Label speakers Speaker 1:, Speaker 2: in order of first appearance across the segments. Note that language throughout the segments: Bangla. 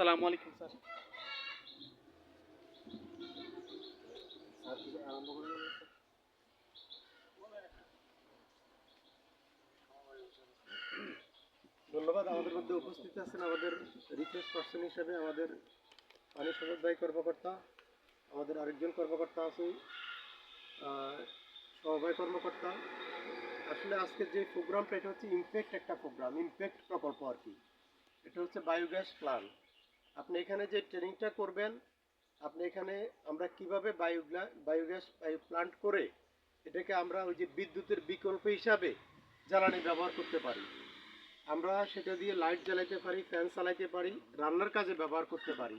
Speaker 1: আসসালামু আলাইকুম স্যার।
Speaker 2: ধন্যবাদ। আমাদের মধ্যে উপস্থিত আছেন আমাদের রিসার্চ পার্সন হিসেবে আমাদের পানি সমবায় কর্মকর্তা আমাদের আরেকজন কর্মকর্তা আছে আহ, সমবায় কর্মকর্তা। আসলে আজকের যে প্রোগ্রামটা এটা হচ্ছে ইমপ্যাক্ট একটা প্রোগ্রাম ইমপ্যাক্ট প্রকল্প আর কি। এটা হচ্ছে বায়োগ্যাস প্ল্যান আপনি এখানে যে ট্রেনিংটা করবেন, আপনি এখানে আমরা কীভাবে বায়োগ্লা, বায়োগ্যাস, বায়ো প্লান্ট করে এটাকে আমরা ওই যে বিদ্যুতের বিকল্প হিসাবে জ্বালানি ব্যবহার করতে পারি। আমরা সেটা দিয়ে লাইট জ্বালাইতে পারি ফ্যান চালাইতে পারি রান্নার কাজে ব্যবহার করতে পারি।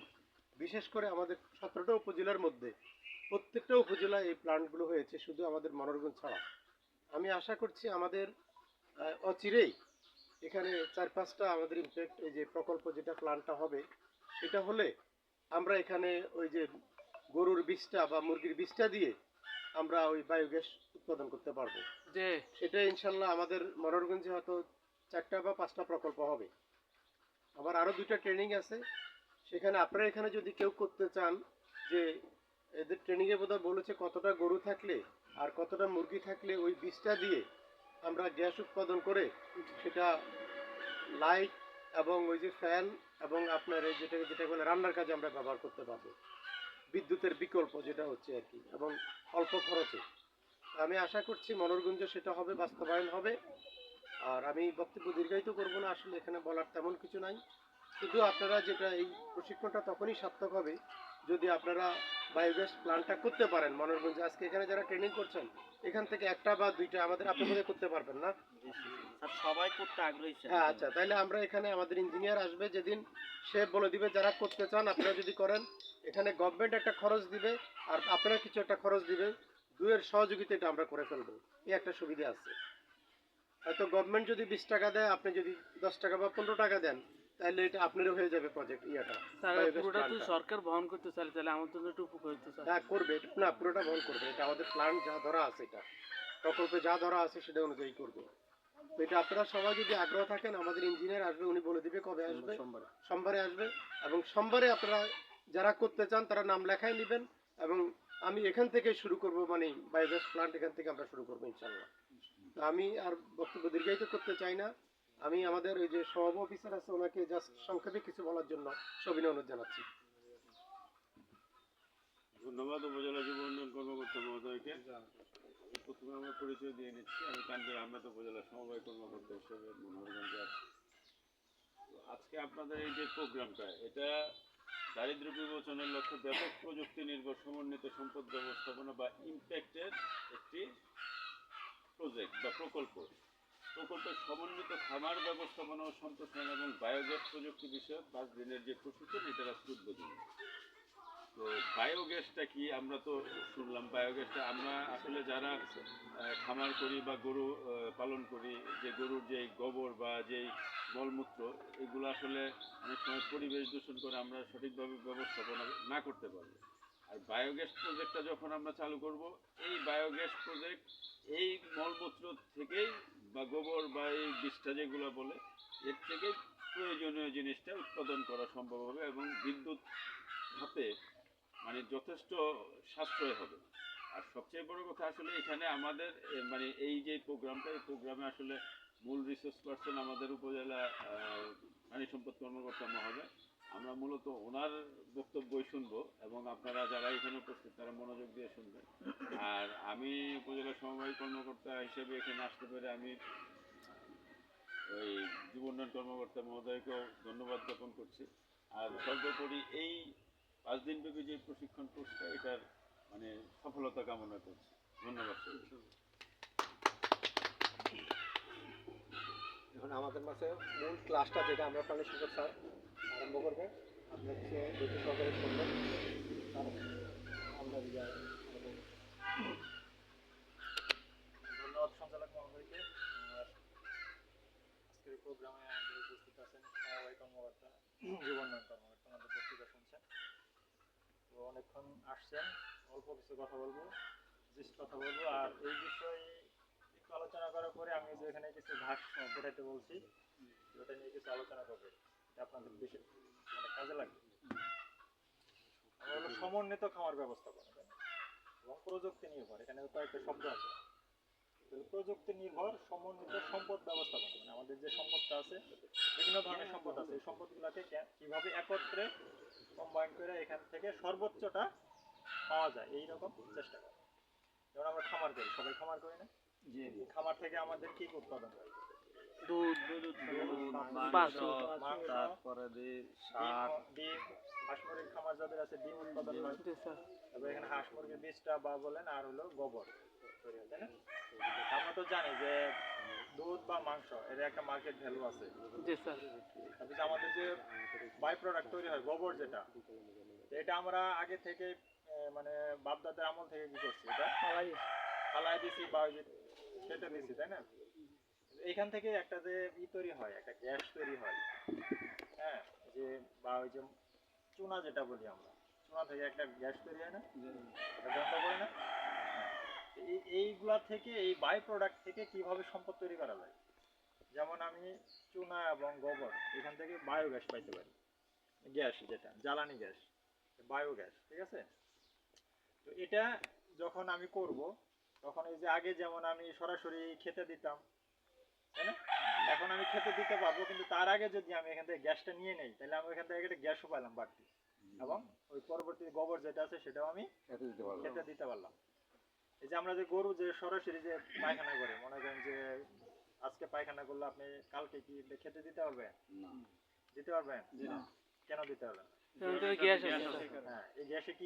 Speaker 2: বিশেষ করে আমাদের সতেরোটা উপজেলার মধ্যে প্রত্যেকটা উপজেলায় এই প্লান্টগুলো হয়েছে, শুধু আমাদের মনোরঞ্জন ছাড়া। আমি আশা করছি আমাদের অচিরেই এখানে চার পাঁচটা আমাদের ইমপ্যাক্ট এই যে প্রকল্প যেটা প্ল্যানটা হবে সেটা হলে আমরা এখানে ওই যে গরুর বীজটা বা মুরগির বীজটা দিয়ে আমরা ওই বায়োগ্যাস উৎপাদন করতে পারব।
Speaker 1: যে
Speaker 2: সেটা ইনশাল্লাহ আমাদের মনোরগঞ্জে হয়তো চারটা বা পাঁচটা প্রকল্প হবে। আবার আরও দুইটা ট্রেনিং আছে। সেখানে আপনারা এখানে যদি কেউ করতে চান যে এদের ট্রেনিংয়ে বোধহয় বলেছে কতটা গরু থাকলে আর কতটা মুরগি থাকলে ওই বীজটা দিয়ে আমরা গ্যাস উৎপাদন করে সেটা লাইট এবং ওই যে ফ্যান এবং আপনার এই যেটা যেটা বলে রান্নার কাজে আমরা ব্যবহার করতে পারব। বিদ্যুতের বিকল্প যেটা হচ্ছে আর কি, এবং অল্প খরচে। আমি আশা করছি মনোরগঞ্জে সেটা হবে, বাস্তবায়ন হবে। আর আমি বক্তব্য দীর্ঘায়িত করব না, আসলে এখানে বলার তেমন কিছু নাই। শুধু আপনারা যেটা এই প্রশিক্ষণটা তখনই সার্থক হবে যদি আপনারা বায়োগ্যাস প্ল্যানটা করতে পারেন মনোরগঞ্জে আজকে এখানে যারা ট্রেনিং করছেন এখান থেকে একটা বা দুইটা আমাদের আপনাদের করতে পারবেন না?
Speaker 3: সবাই করতে আগ্রহী
Speaker 2: হ্যাঁ আচ্ছা তাহলে আমরা এখানে আমাদের ইঞ্জিনিয়ার আসবে যেদিন সে বলে দিবে যারা করতে চান আপনারা যদি করেন এখানে গভর্নমেন্ট একটা খরচ দিবে আর আপনারা কিছু একটা খরচ দিবে দুয়ের সহযোগিতা এটা আমরা করে ফেলব। এই একটা সুবিধা আছে। হয়তো গভর্নমেন্ট যদি বিশ টাকা দেয় আপনি যদি দশ টাকা বা পনেরো টাকা দেন তাহলে এটা আপনারও হয়ে যাবে প্রজেক্ট ইয়েটা।
Speaker 1: পুরোটা তো সরকার বহন করতে চাইলে তাহলে আমার জন্য একটু উপকার হতো স্যার।
Speaker 2: হ্যাঁ করবে। না পুরোটা বহন করবে। এটা আমাদের প্ল্যান যা ধরা আছে এটা। প্রকল্পে যা ধরা আছে সেটা অনুযায়ী করবে। এটা আপনারা সবাই যদি আগ্রহ থাকেন আমাদের ইঞ্জিনিয়ার আসবে উনি বলে দিবে কবে আসবে।
Speaker 1: সোমবার।
Speaker 2: সোমবারে আসবে এবং সোমবারে আপনারা যারা করতে চান তারা নাম লেখাই নেবেন এবং আমি এখান থেকে শুরু করব মানে বায়োগ্যাস প্লান্ট এখান থেকে আমরা শুরু করব ইনশাল্লাহ তো আমি আর বক্তব্য দীর্ঘায়িত করতে চাই না। আমি আমাদের ওই যে সব অফিসার আছে, ওনাকে জাস্ট সংক্ষেপে কিছু বলার জন্য সবিনয় অনুরোধ জানাচ্ছি।
Speaker 4: ধন্যবাদ, উপজেলা যুব উন্নয়ন কর্মকর্তা মহোদয়কে। প্রথমে আমার পরিচয় দিয়ে নিচ্ছি। আমি তানভীর আহমেদ, উপজেলা সমবায় কর্মকর্তা হিসেবে মনোহরগঞ্জে আছি। আজকে আপনাদের এই যে প্রোগ্রামটা, এটা দারিদ্র বিমোচনের লক্ষ্যে ব্যাপক প্রযুক্তি নির্ভর সমন্বিত সম্পদ ব্যবস্থাপনা বা ইম্প্যাক্টের একটি প্রজেক্ট বা প্রকল্প। প্রকল্পের সমন্বিত খামার ব্যবস্থাপনা ও সম্প্রসারণ এবং বায়োগ্যাস প্রযুক্তি বিষয়ক পাঁচ দিনের যে প্রশিক্ষণ এটার আজকে উদ্বোধন তো বায়োগ্যাসটা কি? আমরা তো শুনলাম বায়োগ্যাসটা। আমরা আসলে যারা খামার করি বা গরু পালন করি, যে গরুর যে গোবর বা যেই মলমূত্র, এগুলো আসলে অনেক সময় পরিবেশ দূষণ করে আমরা সঠিকভাবে ব্যবস্থাপনা না করতে পারব। আর বায়োগ্যাস প্রজেক্টটা যখন আমরা চালু করব, এই বায়োগ্যাস প্রজেক্ট এই মলমূত্র থেকেই বা গোবর বা এই বিষটা যেগুলো বলে, এর থেকে প্রয়োজনীয় জিনিসটা উৎপাদন করা সম্ভব হবে এবং বিদ্যুৎ হাতে মানে যথেষ্ট সাশ্রয় হবে। আর সবচেয়ে বড় কথা আসলে এখানে আমাদের মানে এই যে প্রোগ্রামটা এই প্রোগ্রামে আসলে মূল রিসোর্স পার্সন আমাদের উপজেলা প্রাণী সম্পদ কর্মকর্তা মহোদয়। আমরা মূলত ওনার বক্তব্যই শুনব এবং আপনারা যারা এখানে উপস্থিত, তারা মনোযোগ দিয়ে শুনবেন। আর আমি উপজেলা সমবায় কর্মকর্তা হিসেবে এখানে আসতে পেরে আমি ওই যুব উন্নয়ন কর্মকর্তা মহোদয়কেও ধন্যবাদ জ্ঞাপন করছি। আর সর্বোপরি এই পাঁচ দিনব্যাপী যে প্রশিক্ষণ কোর্সটা, এটার মানে সফলতা কামনা করছি। ধন্যবাদ।
Speaker 2: এখন আমাদের মাঝে মূল ক্লাসটা যেটা আমরা প্রাণী স্যার আরম্ভ করবে। আপনার হচ্ছে দুটি সহকারী করবেন। আমরা
Speaker 5: ধন্যবাদ সঞ্চালক আজকের প্রোগ্রামে আমাদের শুনছেন। তো অনেকক্ষণ আসছেন, অল্প কথা বলব কথা বলব। আর এই বিষয়ে আলোচনা করার পরে আমি যে এখানে কিছু ঘাস পেটাইতে বলছি ওটা নিয়ে কিছু আলোচনা করবে। আপনাদের মানে কাজে লাগবে হলো সমন্বিত খামার ব্যবস্থাপনা তাই এবং প্রযুক্তি নির্ভর এখানে কয়েকটা শব্দ আছে। প্রযুক্তি নির্ভর সমন্বিত সম্পদ ব্যবস্থাপনা মানে আমাদের যে সম্পদটা আছে বিভিন্ন ধরনের সম্পদ আছে এই সম্পদগুলোকে কীভাবে একত্রে কম্বাইন করে এখান থেকে সর্বোচ্চটা পাওয়া যায় এই রকম চেষ্টা করা। যেমন আমরা খামার করি সবাই খামার করি না? খামার থেকে আমাদের কি কি উৎপাদন হয়?
Speaker 1: দুধ
Speaker 5: মাংস,
Speaker 1: বাছুর,
Speaker 3: তারপরে শাক।
Speaker 5: ডিম, হাঁস মুরগির খামার যাদের আছে ডিম উৎপাদন হয়। তবে এখানে হাঁস মুরগির বীজটা বা বলেন আর হলো গোবর আমরা তো জানি যে দুধ বা মাংস এর একটা মার্কেট ভ্যালু আছে।
Speaker 1: জি স্যার।
Speaker 5: আমাদের যে বাই প্রোডাক্ট তৈরি হয় গোবর যেটা এটা আমরা আগে থেকে মানে বাপদাদার আমল থেকে কি করছি এটা? ফালাই দিছি বা কেটে দিছি তাই না? এইখান থেকে একটা যে ই তৈরি হয়, একটা গ্যাস তৈরি হয় হ্যাঁ? যে বা ওই যে চুনা যেটা বলি আমরা। চুনা থেকে একটা গ্যাস তৈরি হয় না? গন্ধ করে না। এই, এইগুলা থেকে, এই বাই প্রোডাক্ট থেকে কীভাবে সম্পদ তৈরি করা যায়? যেমন আমি চুনা এবং গোবর, এখান থেকে বায়োগ্যাস পাইতে পারি। গ্যাস যেটা, জ্বালানি গ্যাস বায়োগ্যাস ঠিক আছে? তো এটা যখন আমি করব, তখন এই যে আগে যেমন আমি সরাসরি খেতে দিতাম তাই না? এখন আমি খেতে দিতে পারব কিন্তু তার আগে যদি আমি এখান থেকে গ্যাসটা নিয়ে নেই তাহলে আমি এখান থেকে একটা গ্যাসও পাইলাম বাড়তি এবং ওই পরবর্তী গোবর যেটা আছে সেটাও আমি খেতে দিতে পারলাম। এই যে আমরা যে গরু যে সরাসরি যে পায়খানা করে মনে করেন যে আজকে পায়খানা করলে আপনি কালকে কি খেতে দিতে পারবেন? দিতে পারবেন? কেন দিতে পারবেন হ্যাঁ এই গ্যাসে কি